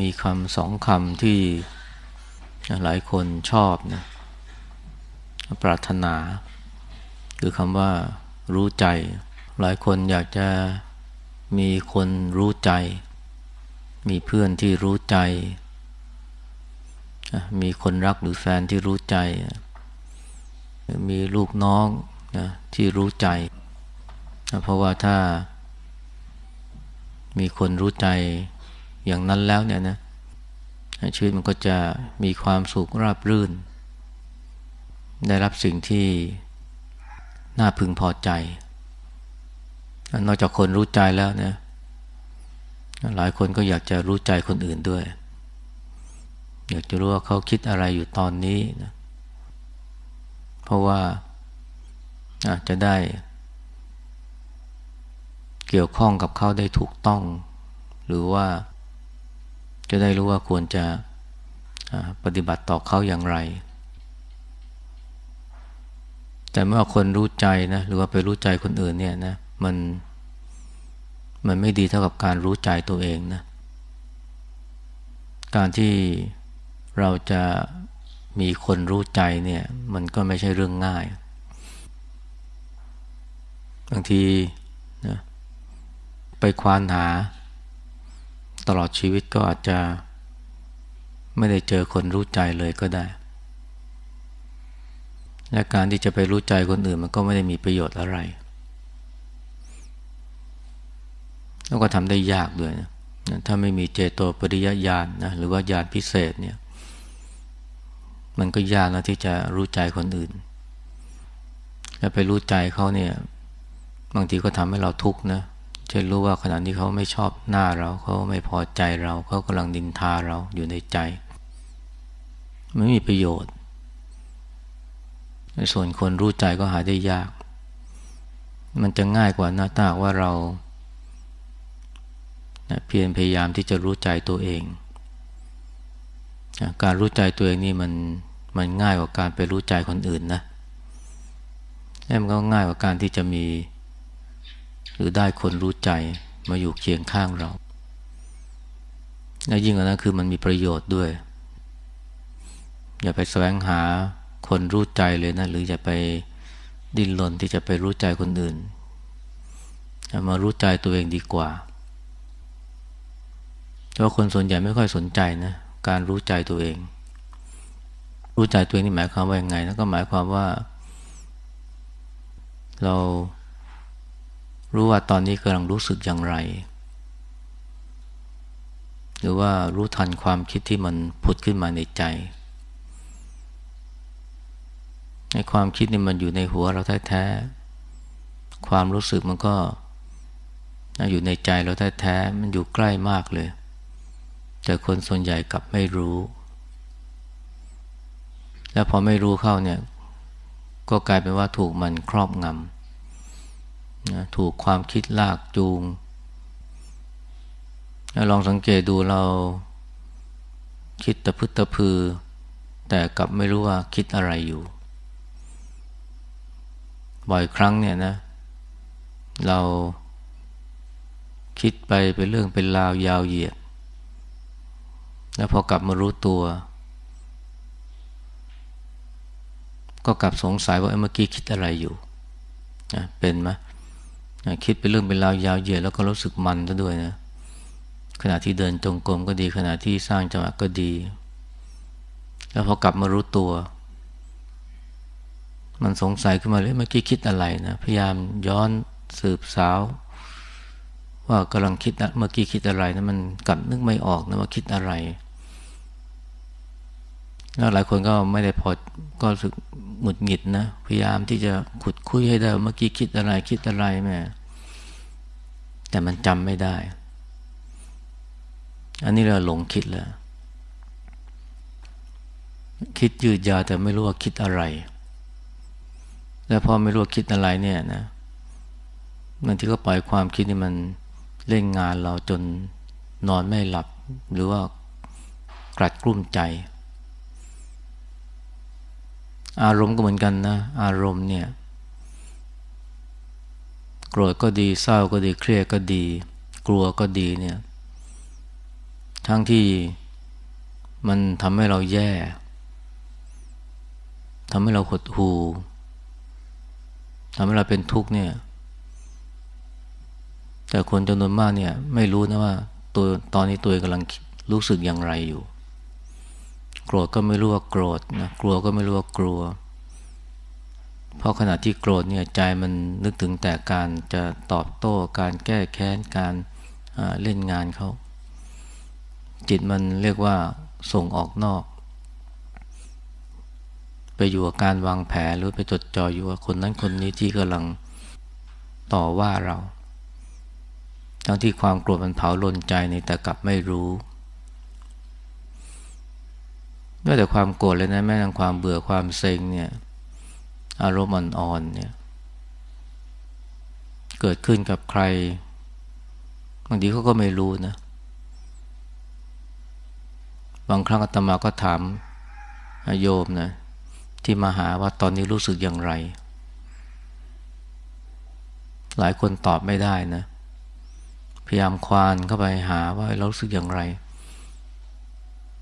มีคำสองคำที่หลายคนชอบนะปรารถนา คือคำว่ารู้ใจ หลายคนอยากจะมีคนรู้ใจ มีเพื่อนที่รู้ใจ มีคนรักหรือแฟนที่รู้ใจ มีลูกน้องนะที่รู้ใจ เพราะว่าถ้ามีคนรู้ใจ อย่างนั้นแล้วเนี่ยนะชีวิตมันก็จะมีความสุขราบรื่น ได้รับสิ่งที่น่าพึงพอใจ นอกจากคนรู้ใจแล้วนะหลายคนก็อยากจะรู้ใจคนอื่นด้วย อยากจะรู้ว่าเขาคิดอะไรอยู่ตอนนี้นะเพราะว่าจะได้ เกี่ยวข้องกับเขาได้ถูกต้อง หรือว่า จะได้รู้ว่าควรจะปฏิบัติต่อเขาอย่างไร แต่เมื่อคนรู้ใจนะหรือว่าไปรู้ใจคนอื่นเนี่ยนะมันมันไม่ดีเท่ากับการรู้ใจตัวเองนะ การที่เราจะมีคนรู้ใจเนี่ย มันก็ไม่ใช่เรื่องง่าย บางทีนะไปควานหา ตลอดชีวิตก็อาจจะ ไม่ได้เจอคนรู้ใจเลยก็ได้ และการที่จะไปรู้ใจคนอื่นมันก็ไม่ได้มีประโยชน์อะไร แล้วก็ทำได้ยากด้วยนะถ้าไม่มีเจโตปริยญาณนะหรือว่าญาณพิเศษเนี่ยมันก็ยากนะที่จะรู้ใจคนอื่นแล้วไปรู้ใจเขาเนี่ย บางทีก็ทำให้เราทุกข์นะ จะรู้ว่าขณะนี้เขาไม่ชอบหน้าเราเขาไม่พอใจเราเขากำลังดินทาเราอยู่ในใจไม่มีประโยชน์ ส่วนคนรู้ใจก็หาได้ยาก มันจะง่ายกว่าหนะถ้าว่าเราเพียรพยายามที่จะรู้ใจตัวเอง การรู้ใจตัวเองนี่มันมันง่ายกว่าการไปรู้ใจคนอื่นนะ และมันก็ง่ายกว่าการที่จะมี หรือได้คนรู้ใจมาอยู่เคียงข้างเราและยิ่งกว่านั้นคือมันมีประโยชน์ด้วย อย่าไปแสวงหาคนรู้ใจเลยนะ หรืออย่าไปดิ้นรนที่จะไปรู้ใจคนอื่นมารู้ใจตัวเองดีกว่าเพราะคนส่วนใหญ่ไม่ค่อยสนใจนะการรู้ใจตัวเอง รู้ใจตัวเองนี่หมายความว่าอยังไงนะก็หมายความว่า เรา รู้ว่าตอนนี้กำลังรู้สึกอย่างไร หรือว่ารู้ทันความคิดที่มันผุดขึ้นมาในใจในความคิดนี่มันอยู่ในหัวเราแท้ๆความรู้สึกมันก็อยู่ในใจเราแท้ๆมันอยู่ใกล้มากเลย แต่คนส่วนใหญ่กลับไม่รู้ แล้วพอไม่รู้เข้าเนี่ย ก็กลายเป็นว่าถูกมันครอบงำ นะถูกความคิดลากจูง ลองสังเกตดูเราคิดตะพึตะพือ แต่กลับไม่รู้ว่าคิดอะไรอยู่ บ่อยครั้งเนี่ยนะ เราคิดไปเป็นเรื่องเป็นราวยาวเหยียด แล้วพอกลับมารู้ตัว ก็กลับสงสัยว่าเมื่อกี้คิดอะไรอยู่เป็นไหม คิดเป็นเรื่องเป็นราวยาวเหยียดแล้วก็รู้สึกมันซะด้วยนะขณะที่เดินจงกรมก็ดีขณะที่สร้างจังหวะก็ดี แล้วพอกลับมารู้ตัว มันสงสัยขึ้นมาเลยเมื่อกี้คิดอะไรนะพยายามย้อนสืบสาว ว่ากำลังคิดนะเมื่อกี้คิดอะไรนะมันกลับนึกไม่ออกนะว่าคิดอะไรแล้วหลายคนก็ไม่ได้พอก็รู้สึกหงุดหงิดนะ พยายามที่จะขุดคุยให้ได้เมื่อกี้คิดอะไรคิดอะไรแม่ แต่มันจำไม่ได้ อันนี้เราหลงคิดแล้ว คิดยืดยาวแต่ไม่รู้ว่าคิดอะไร แล้วพอไม่รู้ว่าคิดอะไรเนี่ยนะมันที่ก็ปล่อยความคิดนี่มันเล่นงานเราจนนอนไม่หลับ หรือว่ากลัดกลุ้มใจ อารมณ์ก็เหมือนกันนะ อารมณ์เนี่ย โกรธก็ดีเศร้าก็ดีเครียดก็ดี กลัวก็ดีเนี่ยทั้งที่มันทำให้เราแย่ทำให้เราหดหู่ทำให้เราเป็นทุกข์เนี่ย แต่คนจำนวนมากเนี่ย ไม่รู้นะว่าตัวตอนนี้ตัวกำลังรู้สึกอย่างไรอยู่ โกรธก็ไม่รู้ว่าโกรธนะกลัวก็ไม่รู้ว่ากลัว เพราะขณะที่โกรธเนี่ยใจมันนึกถึงแต่การจะตอบโต้ การแก้แค้น การเล่นงานเขา จิตมันเรียกว่าส่งออกนอก ไปอยู่กับการวางแผนหรือไปจดจ่ออยู่กับคนนั้นคนนี้ที่กำลังต่อว่าเรา ทั้งที่ความโกรธมันเผาลนใจในแต่กลับไม่รู้ไม่แต่ความโกรธเลยนะแม้แต่ความเบื่อความเซ็งเนี่ย อารมณ์อ่อนๆเนี่ย เกิดขึ้นกับใครบางทีเขาก็ไม่รู้นะ บางครั้งอาตมาก็ถามโยมนะที่มาหาว่าตอนนี้รู้สึกอย่างไร หลายคนตอบไม่ได้นะ พยายามควานเข้าไปหาว่าเรารู้สึกอย่างไร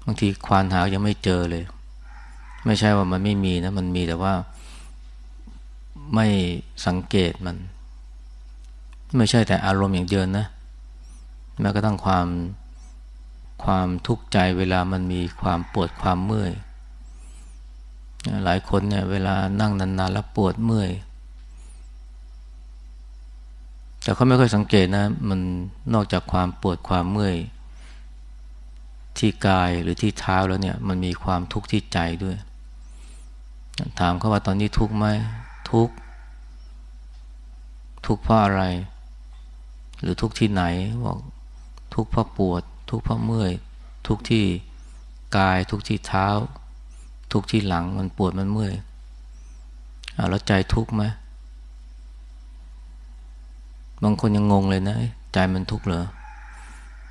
บางทีควานหายังไม่เจอเลย ไม่ใช่ว่ามันไม่มีนะ มันมีแต่ว่า ไม่สังเกตมัน ไม่ใช่แต่อารมณ์อย่างเดียวนะ แม้กระทั่งความความทุกข์ใจเวลามันมีความปวดความเมื่อย หลายคนเนี่ยเวลานั่งนานๆแล้วปวดเมื่อย แต่เขาไม่ค่อยสังเกตนะ มันนอกจากความปวดความเมื่อยที่กายหรือที่เท้าแล้วเนี่ยมันมีความทุกข์ที่ใจด้วย ถามเขาว่าตอนนี้ทุกข์ไหมทุกข์ ทุกข์เพราะอะไร หรือทุกข์ที่ไหนบอกทุกข์เพราะปวด ทุกข์เพราะเมื่อย ทุกที่กายทุกที่เท้า ทุกที่หลังมันปวดมันเมื่อยอาแล้วใจทุกข์ไหมบางคนยังงงเลยนะใจมันทุกข์เหรอ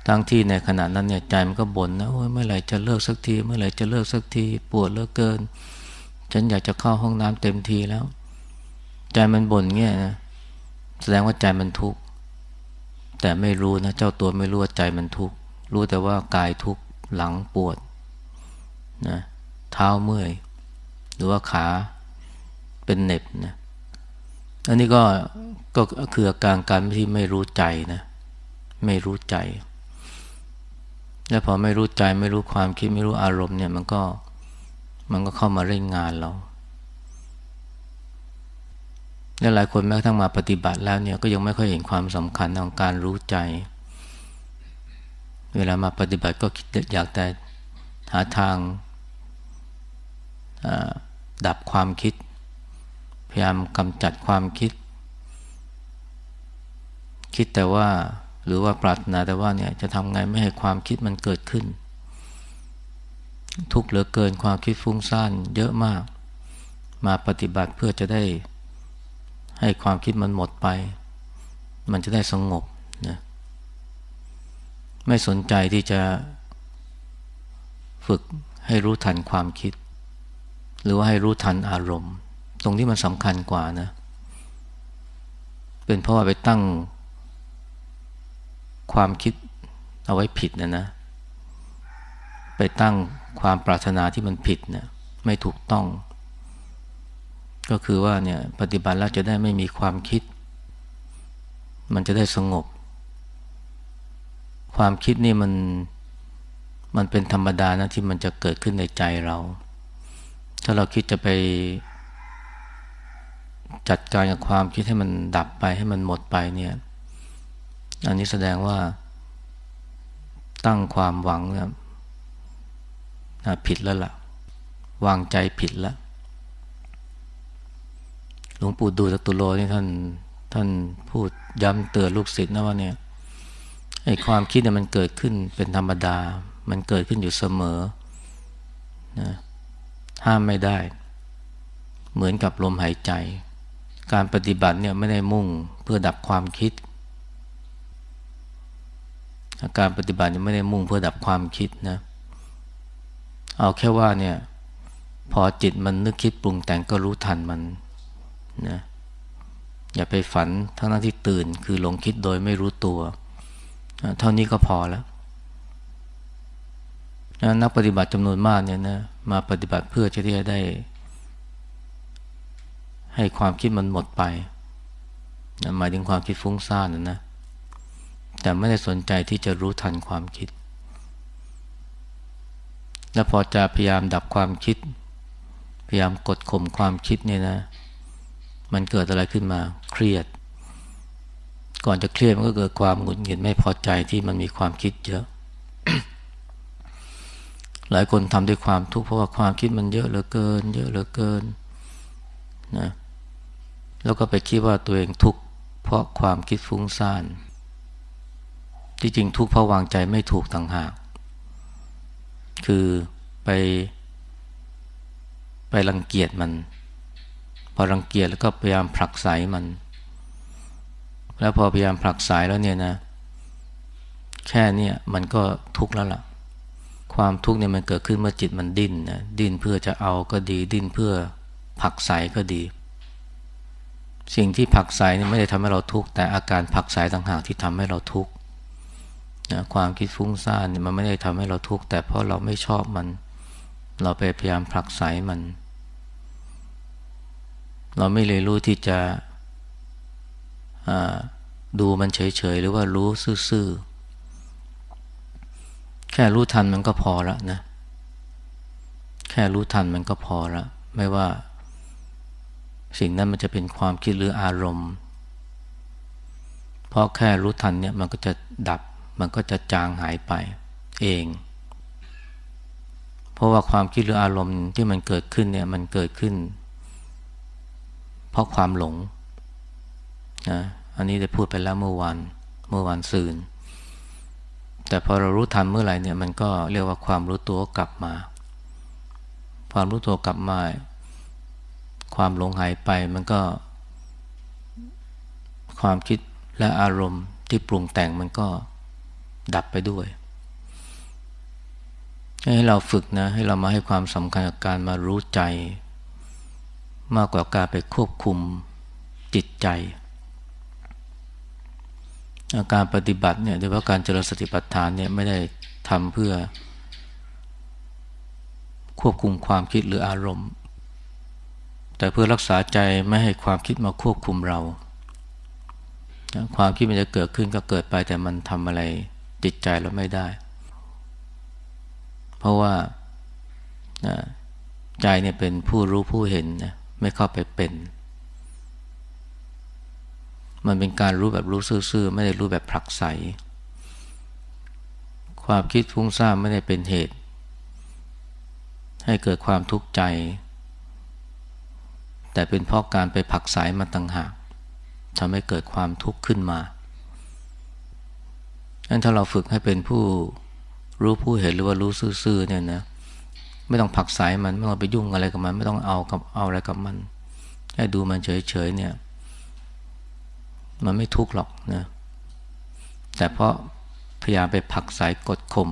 ทั้งที่ในขณะนั้นเนี่ยใจมันก็บ่นนะโอ้ยเมื่อไหร่จะเลิกสักที เมื่อไหร่จะเลิกสักทีปวดเลือเกิน ฉันอยากจะเข้าห้องน้ำเต็มทีแล้ว ใจมันบ่นเงี้ยนะ แสดงว่าใจมันทุกข์แต่ไม่รู้นะเจ้าตัวไม่รู้ว่าใจมันทุกข์รู้แต่ว่ากายทุกข์หลังปวดนะเท้าเมื่อย หรือว่าขาเป็นเน็บนะอันนี้ก็ก็คืออาการการที่ไม่รู้ใจนะ ไม่รู้ใจ แล้วพอไม่รู้ใจไม่รู้ความคิดไม่รู้อารมณ์เนี่ย มันก็มันก็เข้ามาเร่งงานเรา และหลายคนแม้กระทั่งมาปฏิบัติแล้วเนี่ยก็ยังไม่ค่อยเห็นความสำคัญของการรู้ใจ เวลามาปฏิบัติก็คิดอยากแต่หาทางดับความคิด พยายามกำจัดความคิด คิดแต่ว่าหรือว่าปรารถนาแต่ว่าเนี่ยจะทำไงไม่ให้ความคิดมันเกิดขึ้น ทุกเหลือเกินความคิดฟุ้งซ่านเยอะมาก มาปฏิบัติเพื่อจะได้ ให้ความคิดมันหมดไป มันจะได้สงบนะไม่สนใจที่จะฝึกให้รู้ทันความคิด หรือว่าให้รู้ทันอารมณ์ ตรงที่มันสำคัญกว่านะ เป็นเพราะว่าไปตั้งความคิดเอาไว้ผิดนะนะ ไปตั้งความปรารถนาที่มันผิดนะไม่ถูกต้อง ก็คือว่าเนี่ยปฏิบัติแล้วจะได้ไม่มีความคิด มันจะได้สงบ ความคิดนี่มันมันเป็นธรรมดานะที่มันจะเกิดขึ้นในใจเรา ถ้าเราคิดจะไป จัดการกับความคิดให้มันดับไปให้มันหมดไปเนี่ย อันนี้แสดงว่า ตั้งความหวังนี่ยผิดแล้วละ่ะ วางใจผิดแล้ว หลวงปู่ดูตตุโลนี่ท่านท่านพูดย้ำเตือนลูกศิษย์นะว่าเนี่ยไอ้ความคิดเนี่ยมันเกิดขึ้นเป็นธรรมดา มันเกิดขึ้นอยู่เสมอนะห้ามไม่ได้ เหมือนกับลมหายใจ การปฏิบัติเนี่ยไม่ได้มุ่งเพื่อดับความคิด การปฏิบัติเนี่ยไม่ได้มุ่งเพื่อดับความคิดนะ เอาแค่ว่าเนี่ย พอจิตมันนึกคิดปรุงแต่งก็รู้ทันมัน นะอย่าไปฝันทั้งนั้นที่ตื่น คือลงคิดโดยไม่รู้ตัว เท่านี้ก็พอแล้วนักปฏิบัติจำนวนมากเนี่ยนะมาปฏิบัติเพื่อจะที่จะได้ ให้ความคิดมันหมดไปนะหมายถึงความคิดฟุ้งซ่านนะนะแต่ไม่ได้สนใจที่จะรู้ทันความคิด และพอจะพยายามดับความคิด พยายามกดข่มความคิดเนี่ยนะ มันเกิดอะไรขึ้นมาเครียด ก่อนจะเครียดมันก็เกิดความหงุดหงิดไม่พอใจที่มันมีความคิดเยอะ หลายคนทำด้วยความทุกข์เพราะว่าความคิดมันเยอะเหลือเกิน เยอะเหลือเกินนะแล้วก็ไปคิดว่าตัวเองทุกข์เพราะความคิดฟุ้งซ่าน ที่จริงทุกข์เพราะวางใจไม่ถูกต่างหาก คือไป ไปรังเกียจมัน พอรังเกียจแล้วก็พยายามผลักไสมัน แล้วพอพยายามผลักไสแล้วเนี่ยนะ แค่นี้มันก็ทุกข์แล้วล่ะ ความทุกข์เนี่ยมันเกิดขึ้นเมื่อจิตมันดิ้นนะดิ้นเพื่อจะเอาก็ดี ดิ้นเพื่อผลักไสก็ดี สิ่งที่ผลักไสนี่ไม่ได้ทำให้เราทุกข์แต่อาการผลักไสต่างหากที่ทำให้เราทุกข์นะความคิดฟุ้งซ่านเนี่ยมันไม่ได้ทำให้เราทุกข์แต่เพราะเราไม่ชอบมัน เราไปพยายามผลักไสมัน เราไม่เลยรู้ที่จะดูมันเฉยๆ หรือว่ารู้ซื่อๆ แค่รู้ทันมันก็พอละนะ แค่รู้ทันมันก็พอละ ไม่ว่าสิ่งนั้นมันจะเป็นความคิดหรืออารมณ์ เพราะแค่รู้ทันเนี่ยมันก็จะดับ มันก็จะจางหายไปเอง เพราะว่าความคิดหรืออารมณ์ที่มันเกิดขึ้นเนี่ยมันเกิดขึ้น เพราะความหลงนะอันนี้ได้พูดไปแล้วเมื่อวานเมื่อวานซืนแต่พอเรารู้ทันเมื่อไหร่เนี่ยมันก็เรียกว่าความรู้ตัวกลับมา ความรู้ตัวกลับมา ความหลงหายไปมันก็ ความคิดและอารมณ์ที่ปรุงแต่งมันก็ดับไปด้วย ให้เราฝึกนะ ให้เรามาให้ความสำคัญกับการมารู้ใจ มากกว่าการไปควบคุมจิตใจ อาการปฏิบัติเนี่ยโดยเฉพาะการเจริญสติปัฏฐานเนี่ยไม่ได้ทำเพื่อ ควบคุมความคิดหรืออารมณ์ แต่เพื่อรักษาใจไม่ให้ความคิดมาควบคุมเรา ความคิดมันจะเกิดขึ้นก็เกิดไปแต่มันทำอะไรจิตใจเราไม่ได้ เพราะว่าใจเนี่ยเป็นผู้รู้ผู้เห็นนะ ไม่เข้าไปเป็น มันเป็นการรู้แบบรู้ซื่อๆ ไม่ได้รู้แบบผลักไส ความคิดฟุ้งซ่านไม่ได้เป็นเหตุ ให้เกิดความทุกข์ใจ แต่เป็นเพราะการไปผลักไสมาต่างหากทำให้เกิดความทุกข์ขึ้นมางั้นถ้าเราฝึกให้เป็นผู้รู้ผู้เห็นหรือว่ารู้ซื่อๆเนี่ยนะ ไม่ต้องผักสายมันไม่ต้องไปยุ่งอะไรกับมัน ไม่ต้องเอากับเอาอะไรกับมันแค่ดูมันเฉยๆเนี่ย มันไม่ทุกข์หรอกนะ แต่เพราะพยายามไปผักสายกดข่ม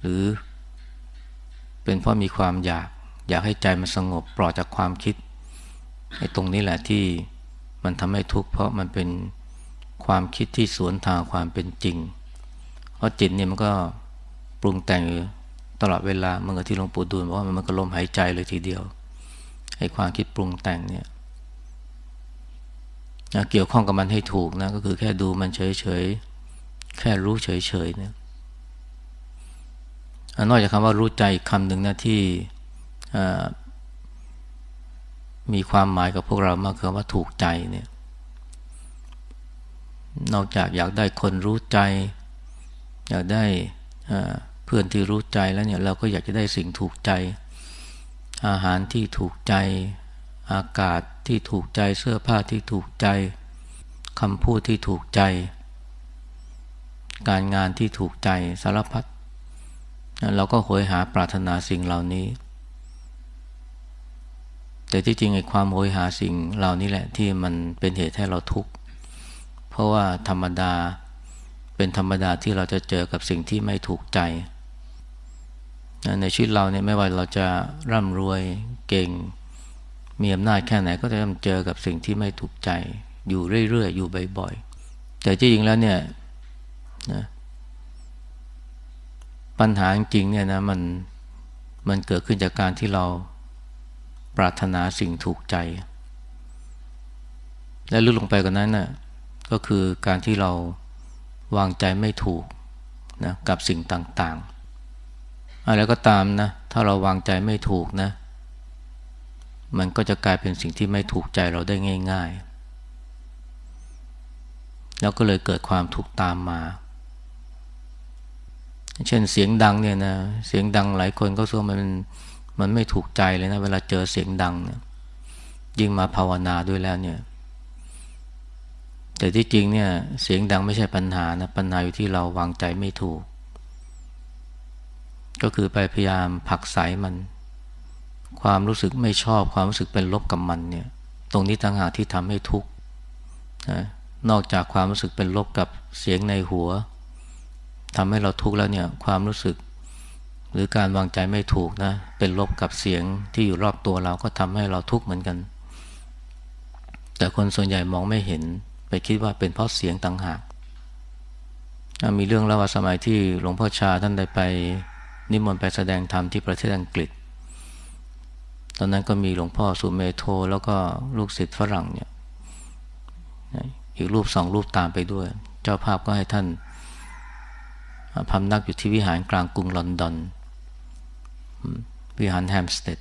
หรือ เป็นเพราะมีความอยาก อยากให้ใจมันสงบปลอดจากความคิดไอ้ตรงนี้แหละที่มันทำให้ทุกข์เพราะมันเป็นความคิดที่สวนทางความเป็นจริง เพราะจิตเนี่ยมันก็ปรุงแต่ง ตลอดเวลาเมื่อที่หลวงปู่ดูลบอกว่ามันก็ลมหายใจเลยทีเดียวไอ้ความคิดปรุงแต่งเนี่ยเกี่ยวข้องกับมันให้ถูกนะก็คือแค่ดูมันเฉยๆแค่รู้เฉยๆเนี่ยนอกจากคำว่ารู้ใจคำหนึ่งนะที่มีความหมายกับพวกเรามากคือว่าถูกใจเนี่ย นอกจากอยากได้คนรู้ใจ อยากได้ พื่อนที่รู้ใจแล้วเนี่ยเราก็อยากจะได้สิ่งถูกใจ อาหารที่ถูกใจ อากาศที่ถูกใจเสื้อผ้าที่ถูกใจคำพูดที่ถูกใจ การงานที่ถูกใจสารพัดเราก็โหยหาปรารถนาสิ่งเหล่านี้ แต่ที่จริงไอ้ความโหยหาสิ่งเหล่านี้แหละที่มันเป็นเหตุให้เราทุกข์เพราะว่าธรรมดาเป็นธรรมดาที่เราจะเจอกับสิ่งที่ไม่ถูกใจ ในชีวิตเราเนี่ยไม่ว่าเราจะร่ำรวยเก่ง มีอำนาจแค่ไหนก็จะต้องเจอกับสิ่งที่ไม่ถูกใจอยู่เรื่อยๆอยู่บ่อยๆแต่จริงๆแล้วเนี่ยนะปัญหาจริงเนี่ยนะมันมันเกิดขึ้นจากการที่เราปรารถนาสิ่งถูกใจ และลึกลงไปกว่านั้นนะ่ะก็คือการที่เราวางใจไม่ถูกนะกับสิ่งต่างๆ อะไรก็ตามนะ ถ้าเราวางใจไม่ถูกนะ มันก็จะกลายเป็นสิ่งที่ไม่ถูกใจเราได้ง่าย ๆ แล้วก็เลยเกิดความทุกข์ตามมา เช่นเสียงดังเนี่ยนะ เสียงดังหลายคนก็ส่วมันมันไม่ถูกใจเลยนะ เวลาเจอเสียงดังเนี่ยยิ่งมาภาวนาด้วยแล้วเนี่ย แต่ที่จริงเนี่ย เสียงดังไม่ใช่ปัญหานะ ปัญหาอยู่ที่เราวางใจไม่ถูก ก็คือไปพยายามผักใสมัน ความรู้สึกไม่ชอบความรู้สึกเป็นลบกับมันเนี่ย ตรงนี้ต่างหากที่ทำให้ทุกข์นะนอกจากความรู้สึกเป็นลบกับเสียงในหัวทำให้เราทุกข์แล้วเนี่ยความรู้สึก หรือการวางใจไม่ถูกนะเป็นลบกับเสียงที่อยู่รอบตัวเราก็ทำให้เราทุกข์เหมือนกัน แต่คนส่วนใหญ่มองไม่เห็น ไปคิดว่าเป็นเพราะเสียงต่างหากมีเรื่องเล่าว่าสมัยที่หลวงพ่อชาท่านได้ไป นิมนต์ไปแสดงธรรมที่ประเทศอังกฤษ ตอนนั้นก็มีหลวงพ่อสุเมโทแล้วก็ลูกศิษย์ฝรั่งเนี่ยอีกรูปสองรูปตามไปด้วย เจ้าภาพก็ให้ท่านพำนักอยู่ที่วิหารกลางกรุงลอนดอน วิหารแฮมสเตด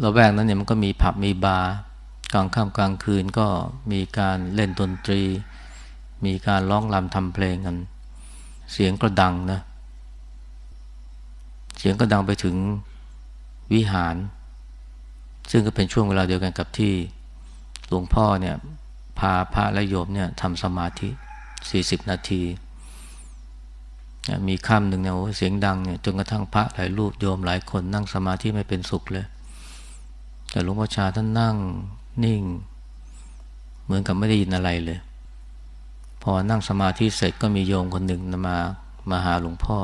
เราแวกนั้นเนี่ยมันก็มีผับมีบาร์กลางค่ำกลางคืนก็มีการเล่นดนตรี มีการร้องรำทำเพลงกัน เสียงก็ดังนะ เสียงก็ดังไปถึงวิหาร ซึ่งก็เป็นช่วงเวลาเดียวกันกับที่หลวงพ่อเนี่ยพาพระและโยมเนี่ยทำสมาธิ 40 นาที มีค่ำหนึ่งเนี่ยเสียงดังเนี่ยจนกระทั่งพระหลายรูปโยมหลายคนนั่งสมาธิไม่เป็นสุขเลย แต่หลวงพ่อชาท่านนั่งนิ่ง เหมือนกับไม่ได้ยินอะไรเลย พอนั่งสมาธิเสร็จก็มีโยมคนหนึ่งมามาหาหลวงพ่อ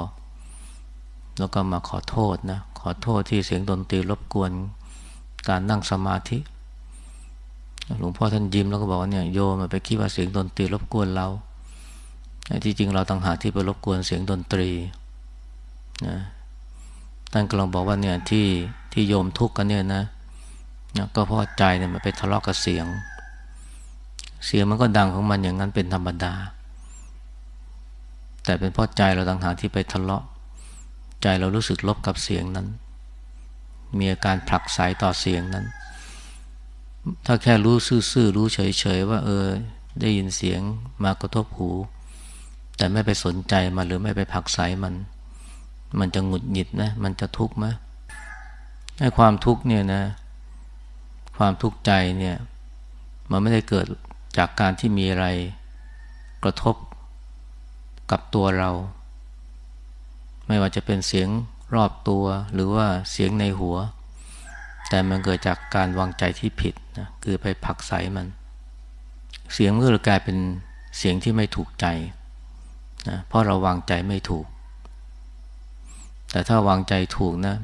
แล้วก็มาขอโทษนะ ขอโทษที่เสียงดนตรีรบกวนการนั่งสมาธิ หลวงพ่อท่านยิ้มแล้วก็บอกว่าเนี่ยโยมไปคิดว่าเสียงดนตรีรบกวนเราที่จริงเราต่างหากที่ไปรบกวนเสียงดนตรีนะท่านกำลังบอกว่าเนี่ยที่ที่โยมทุกข์กันเนี่ยนะนะก็เพราะใจเนี่ยมันไปทะเลาะกับเสียง เสียงมันก็ดังของมันอย่างนั้นเป็นธรรมดา แต่เป็นเพราะใจเราต่างหากที่ไปทะเลาะ ใจเรารู้สึกลบกับเสียงนั้น มีอาการผลักไสต่อเสียงนั้น ถ้าแค่รู้ซื่อๆรู้เฉยๆว่า เออ ได้ยินเสียงมากระทบหู แต่ไม่ไปสนใจมันหรือไม่ไปผลักไสมัน มันจะหงุดหงิดนะมันจะทุกข์ไหมให้ความทุกข์เนี่ยนะ ความทุกข์ใจเนี่ย มันไม่ได้เกิดจากการที่มีอะไรกระทบกับตัวเรา ไม่ว่าจะเป็นเสียงรอบตัวหรือว่าเสียงในหัว แต่มันเกิดจากการวางใจที่ผิดนะคือไปผักใสมัน เสียงมันก็เลยกลายเป็นเสียงที่ไม่ถูกใจนะเพราะเราวางใจไม่ถูก แต่ถ้าวางใจถูกนะ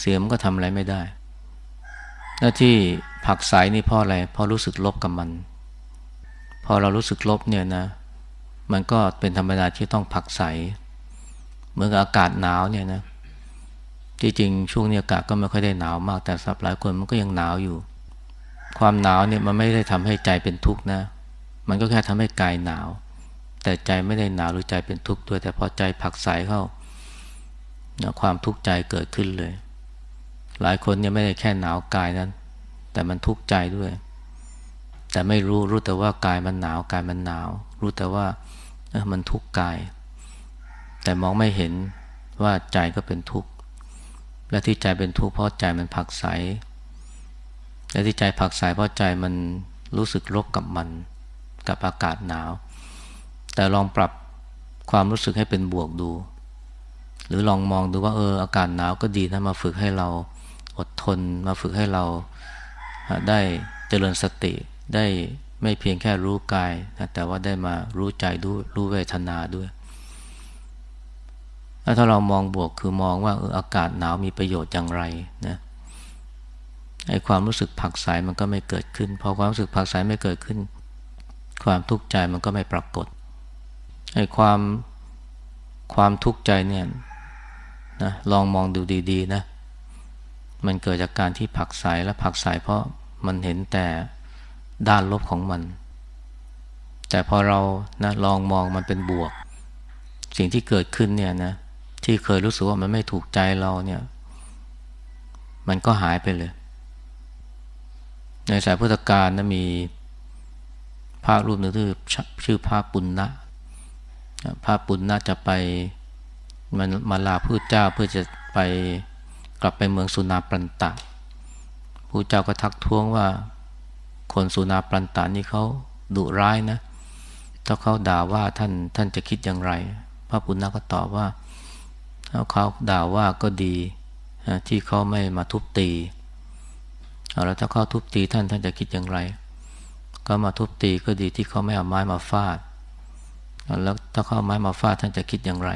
เสียงมันก็ทำอะไรไม่ได้ หน้าที่ผักใสนี่เพราะอะไรเพราะรู้สึกลบกับมัน พอเรารู้สึกลบเนี่ยนะ มันก็เป็นธรรมดาที่ต้องผักใส เหมือนกับอากาศหนาวเนี่ยนะที่จริงช่วงนี้อากาศก็ไม่ค่อยได้หนาวมาก แต่สำหรับหลายคนมันก็ยังหนาวอยู่ ความหนาวเนี่ยมันไม่ได้ทำให้ใจเป็นทุกข์นะ มันก็แค่ทำให้กายหนาว แต่ใจไม่ได้หนาวหรือใจเป็นทุกข์ด้วย แต่พอใจผักใสเข้าความทุกข์ใจเกิดขึ้นเลย หลายคนเนี่ยไม่ได้แค่หนาวกายนั้น แต่มันทุกข์ใจด้วย แต่ไม่รู้รู้แต่ว่ากายมันหนาวกายมันหนาว รู้แต่ว่ามันทุกข์กาย แต่มองไม่เห็นว่าใจก็เป็นทุกข์ และที่ใจเป็นทุกข์เพราะใจมันผักใส และที่ใจผักใสเพราะใจมันรู้สึกลบกับมัน กับอากาศหนาว แต่ลองปรับความรู้สึกให้เป็นบวกดู หรือลองมองดูว่าเอออากาศหนาวก็ดีนะมาฝึกให้เราอดทนมาฝึกให้เราได้เจริญสติได้ไม่เพียงแค่รู้กายนะแต่ว่าได้มารู้ใจด้วยรู้เวทนาด้วย ถ้าเรามองบวกคือมองว่าอออากาศหนาวมีประโยชน์อย่างไรนะไอความรู้สึกผักสายมันก็ไม่เกิดขึ้น พอความรู้สึกผักสายไม่เกิดขึ้น ความทุกข์ใจมันก็ไม่ปรากฏไอความความทุกข์ใจเนี่ยนะลองมองดูดีๆนะมันเกิดจากการที่ผักใสและผักใสเพราะมันเห็นแต่ด้านลบของมัน แต่พอเรานะลองมองมันเป็นบวก สิ่งที่เกิดขึ้นเนี่ยนะ ที่เคยรู้สึกว่ามันไม่ถูกใจเราเนี่ย มันก็หายไปเลย ในสายพุทธกาลนะมีพระรูปหนึ่งที่ชื่อพระปุณณะพระปุณณะจะไปมันมาลาพระเจ้าเพื่อจะไปกลับไปเมืองสุนาปันตะพระเจ้าก็ทักท้วงว่า คนสุนาปันตะนี่เขาดุร้ายนะ ถ้าเขาด่าว่าท่านท่านจะคิดอย่างไร พระปุณณะก็ตอบว่า เขาด่าว่าก็ดีที่เขาไม่มาทุบตีแล้วถ้าเขาทุบตีท่านท่านจะคิดอย่างไร ก็มาทุบตีก็ดีที่เขาไม่เอาไม้มาฟาดแล้วถ้าเขาเอาไม้มาฟาดท่านจะคิดอย่างไร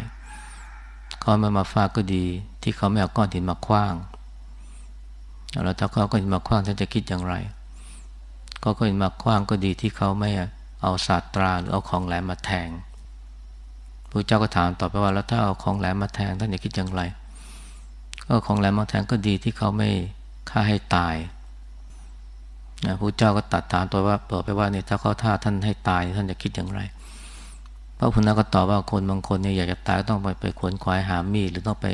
เขาไม่มาฟาดก็ดี ที่เขาไม่เอาก้อนหินมาคว้างแล้วถ้าเขาก้อนหินมาคว้างท่านจะคิดอย่างไรก็ก้อนหินมาคว้างก็ดีที่เขาไม่เอาศาสตราหรือเอาของแหลมมาแทง พระเจ้าก็ถามต่อไปว่าแล้วถ้าเอาของแหลมมาแทงท่านจะคิดอย่างไรก็ของแหลมมาแทงก็ดีที่เขาไม่ฆ่าให้ตายนะพระเจ้าก็ตัดถามตัวว่าต่อไปว่าเนี่ยถ้าเขาท่าท่านให้ตายท่านจะคิดอย่างไรพระพุทธก็ตอบว่าคนบางคนเนี่ยอยากจะตายต้องไปไปขวนขวายหามีดหรือต้องไป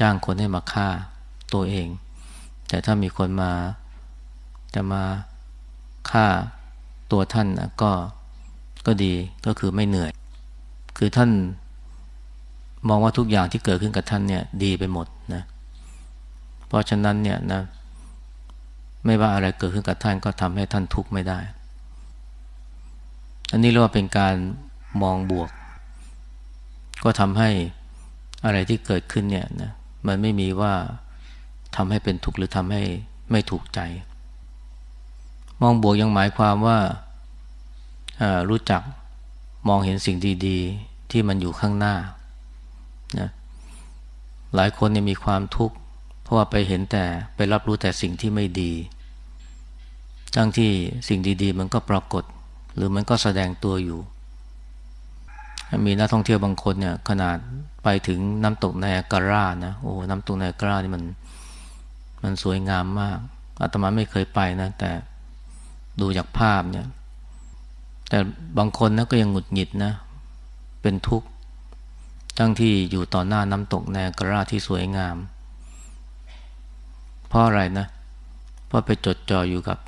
จ้างคนให้มาฆ่าตัวเอง แต่ถ้ามีคนมาจะมาฆ่าตัวท่านก็ก็ดีก็คือไม่เหนื่อย คือท่านมองว่าทุกอย่างที่เกิดขึ้นกับท่านเนี่ยดีไปหมดนะเพราะฉะนั้นเนี่ยนะไม่ว่าอะไรเกิดขึ้นกับท่านก็ทำให้ท่านทุกข์ไม่ได้ อันนี้เรียกว่าเป็นการมองบวก ก็ทำให้อะไรที่เกิดขึ้นเนี่ยนะมันไม่มีว่าทำให้เป็นทุกข์หรือทำให้ไม่ถูกใจ มองบวกยังหมายความว่ารู้จัก มองเห็นสิ่งดีๆ ที่มันอยู่ข้างหน้านะหลายคนเนี่ยมีความทุกข์ เพราะว่าไปเห็นแต่ไปรับรู้แต่สิ่งที่ไม่ดีทั้งที่สิ่งดีๆ มันก็ปรากฏ หรือมันก็แสดงตัวอยู่ มีนักท่องเที่ยวบางคนเนี่ยขนาดไปถึงน้ำตกไนแการานะโอ้น้ำตกไนแการานี่มันมันสวยงามมากอาตมาไม่เคยไปนะ แต่ดูจากภาพเนี่ย แต่บางคนนะก็ยังหงุดหงิดนะ เป็นทุกข์ ทั้งที่อยู่ต่อหน้าน้ำตกไนแอกราที่สวยงาม เพราะอะไรนะ เพราะไปจดจ่ออยู่กับ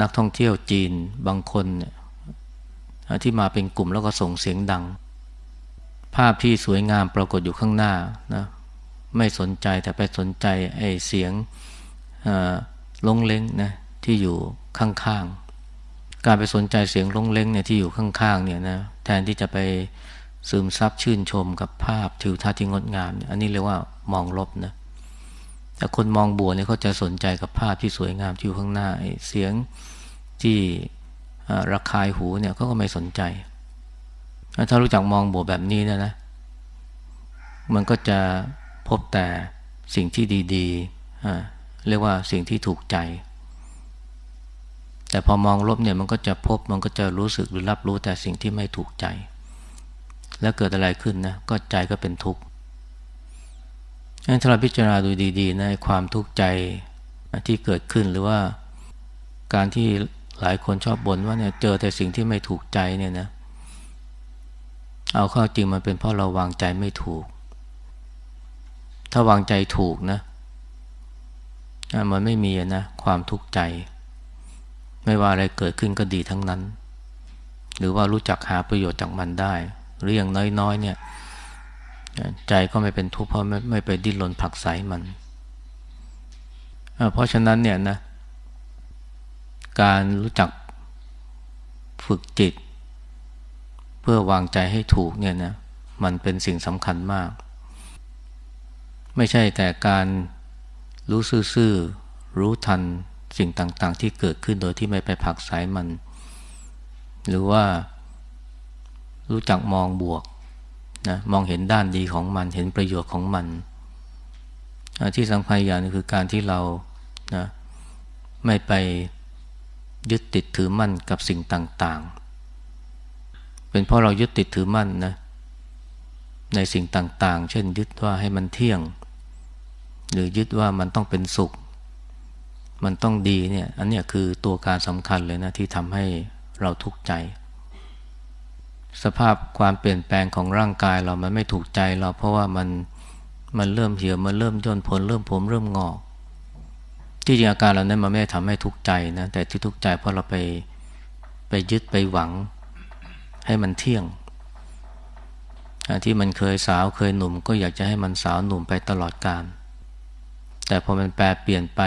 นักท่องเที่ยวจีนบางคนที่มาเป็นกลุ่มแล้วก็ส่งเสียงดัง ภาพที่สวยงามปรากฏอยู่ข้างหน้านะไม่สนใจแต่ไปสนใจไอ้เสียงลงเล้งนะที่อยู่ข้างๆ การไปสนใจเสียงลงเล้งเนี่ยที่อยู่ข้างๆเนี่ยนะแทนที่จะไปซึมซับชื่นชมกับภาพทิวทัศน์ที่งดงามเนี่ยอันนี้เรียกว่ามองลบนะแต่คนมองบวกเนี่ยเขาจะสนใจกับภาพที่สวยงามที่อยู่ข้างหน้าเสียงที่ระคายหูเนี่ยเขาก็ไม่สนใจ ถ้ารู้จักมองบวกแบบนี้นี่ยนะ มันก็จะพบแต่สิ่งที่ดีๆเรียกว่าสิ่งที่ถูกใจ แต่พอมองลบเนี่ยมันก็จะพบมันก็จะรู้สึกหรือรับรู้แต่สิ่งที่ไม่ถูกใจ แล้วเกิดอะไรขึ้นนะก็ใจก็เป็นทุกข์ถ้าเราพิจารณาดูดีๆนะความทุกข์ใจที่เกิดขึ้นหรือว่าการที่หลายคนชอบบ่นว่าเนี่ยเจอแต่สิ่งที่ไม่ถูกใจเนี่ยนะ เอาเข้าจริงมันเป็นเพราะเราวางใจไม่ถูก ถ้าวางใจถูกนะมันไม่มีนะความทุกข์ใจ ไม่ว่าอะไรเกิดขึ้นก็ดีทั้งนั้น หรือว่ารู้จักหาประโยชน์จากมันได้หรืออย่างน้อยๆเนี่ยใจก็ไม่เป็นทุกข์เพราะไม่ไม่ไปดิ้นรนผักใสมัน เพราะฉะนั้นเนี่ยนะการรู้จักฝึกจิต เพื่อวางใจให้ถูกเนี่ยนะมันเป็นสิ่งสำคัญมาก ไม่ใช่แต่การรู้ซื่อๆรู้ทัน สิ่งต่างๆ ที่เกิดขึ้นโดยที่ไม่ไปผักสายมัน หรือว่ารู้จักมองบวกนะมองเห็นด้านดีของมันเห็นประโยชน์ของมันที่สำคัญอย่างนึงคือการที่เรานะไม่ไปยึดติดถือมั่นกับสิ่งต่างๆ เป็นเพราะเรายึดติดถือมั่นนะในสิ่งต่างๆ เช่น ยึดว่าให้มันเที่ยง หรือยึดว่ามันต้องเป็นสุข มันต้องดีเนี่ย อันนี้คือตัวการสำคัญเลยนะที่ทำให้เราทุกข์ใจ สภาพความเปลี่ยนแปลงของร่างกายเรามันไม่ถูกใจเราเพราะว่ามันมันเริ่มเหี่ยวมันเริ่มย่นผลเริ่มผมเริ่มงอกที่จริงอาการเหล่านั้นมันไม่ได้ทำให้ทุกข์ใจนะแต่ที่ทุกข์ใจเพราะเราไปไปยึดไปหวังให้มันเที่ยง ที่มันเคยสาวเคยหนุ่ม ก็อยากจะให้มันสาวหนุ่มไปตลอดกาลแต่พอมันแปลเปลี่ยนไป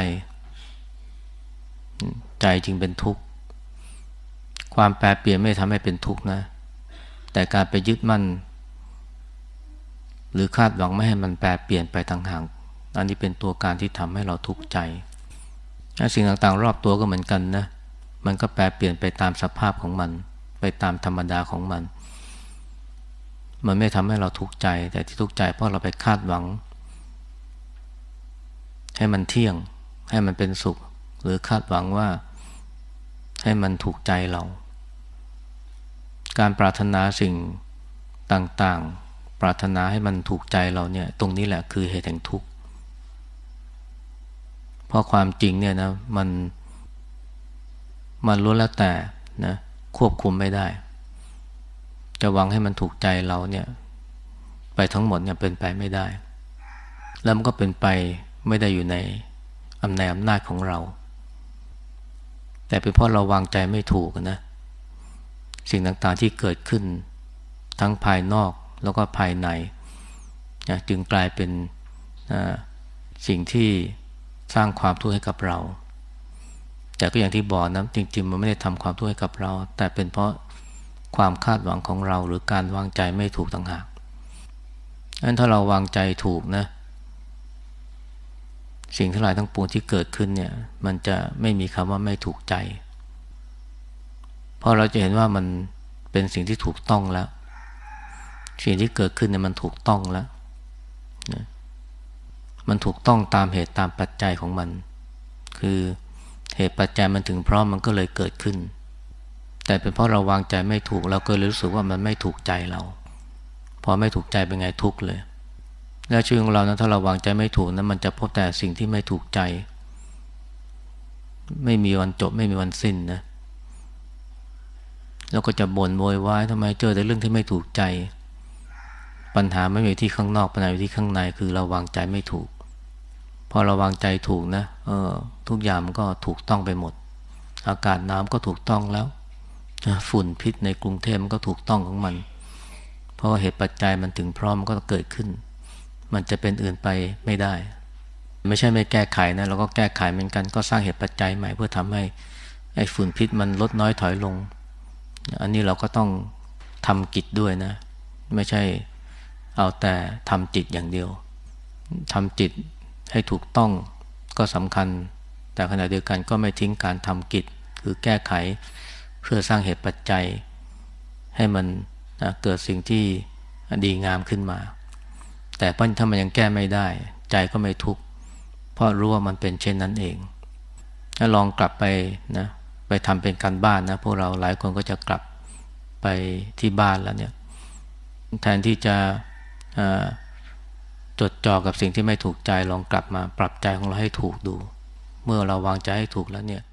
ใจจึงเป็นทุกข์ ความแปลเปลี่ยนไม่ทำให้เป็นทุกข์นะ แต่การไปยึดมั่น หรือคาดหวังไม่ให้มันแปลเปลี่ยนไปต่างหากอันนี้เป็นตัวการที่ทำให้เราทุกข์ใจ สิ่งต่างๆ รอบตัวก็เหมือนกันนะ มันก็แปลเปลี่ยนไปตามสภาพของมัน ไปตามธรรมดาของมัน มันไม่ทำให้เราทุกข์ใจ แต่ที่ทุกข์ใจเพราะเราไปคาดหวัง ให้มันเที่ยง ให้มันเป็นสุข หรือคาดหวังว่าให้มันถูกใจเรา การปรารถนาสิ่งต่างๆ ปรารถนาให้มันถูกใจเราเนี่ยตรงนี้แหละคือเหตุแห่งทุกข์เพราะความจริงเนี่ยนะมันมันล้วนแล้วแต่นะควบคุมไม่ได้ จะหวังให้มันถูกใจเราเนี่ยไปทั้งหมดเนี่ยเป็นไปไม่ได้ แล้วมันก็เป็นไปไม่ได้อยู่ในอำนาจอำนาจของเรา แต่เป็นเพราะเราวางใจไม่ถูกนะ สิ่งต่างๆที่เกิดขึ้นทั้งภายนอกแล้วก็ภายในนะจึงกลายเป็นสิ่งที่สร้างความทุกข์ให้กับเรา แต่ก็อย่างที่บอกนะจริงๆ มันไม่ได้ทำความทุกข์ให้กับเรา แต่เป็นเพราะความคาดหวังของเราหรือการวางใจไม่ถูกต่างหากอันถ้าเราวางใจถูกนะ สิ่งทั้งหลายทั้งปวงที่เกิดขึ้นเนี่ย มันจะไม่มีคำว่าไม่ถูกใจ เพราะเราจะเห็นว่ามันเป็นสิ่งที่ถูกต้องแล้ว สิ่งที่เกิดขึ้นเนี่ยมันถูกต้องแล้วนะมันถูกต้องตามเหตุตามปัจจัยของมัน คือเหตุปัจจัยมันถึงพร้อมมันก็เลยเกิดขึ้น แต่เป็นเพราะเราวางใจไม่ถูกเราก็เลยรู้สึกว่ามันไม่ถูกใจเรา พอไม่ถูกใจเป็นไงทุกข์เลย และชีวิตของเรานะถ้าเราวางใจไม่ถูกนะมันจะพบแต่สิ่งที่ไม่ถูกใจ ไม่มีวันจบไม่มีวันสิ้นนะแล้วก็จะบ่นโวยวายทำไมเจอแต่เรื่องที่ไม่ถูกใจ ปัญหาไม่อยู่ที่ข้างนอกปัญหาอยู่ที่ข้างในคือเราวางใจไม่ถูก พอเราวางใจถูกนะเออทุกอย่างมันก็ถูกต้องไปหมด อากาศน้ำก็ถูกต้องแล้วฝุ่นพิษในกรุงเทพมันก็ถูกต้องของมัน เพราะเหตุปัจจัยมันถึงพร้อมมันก็เกิดขึ้น มันจะเป็นอื่นไปไม่ได้ ไม่ใช่ไม่แก้ไขนะเราก็แก้ไขเหมือนกันก็สร้างเหตุปัจจัยใหม่เพื่อทำให้ไอ้ฝุ่นพิษมันลดน้อยถอยลง อันนี้เราก็ต้องทำกิจด้วยนะ ไม่ใช่เอาแต่ทำจิตอย่างเดียวทำจิตให้ถูกต้องก็สำคัญ แต่ขณะเดียวกันก็ไม่ทิ้งการทำกิจ คือแก้ไขเพื่อสร้างเหตุปัจจัย ให้มันนะเกิดสิ่งที่ดีงามขึ้นมา แต่ถ้ามันยังแก้ไม่ได้ ใจก็ไม่ทุกข์เพราะรู้ว่ามันเป็นเช่นนั้นเอง ถ้าลองกลับไปนะไปทำเป็นการบ้านนะพวกเราหลายคนก็จะกลับไปที่บ้านแล้วเนี่ยแทนที่จะจดจ่อกับสิ่งที่ไม่ถูกใจลองกลับมาปรับใจของเราให้ถูกดู เมื่อเราวางใจให้ถูกแล้วเนี่ย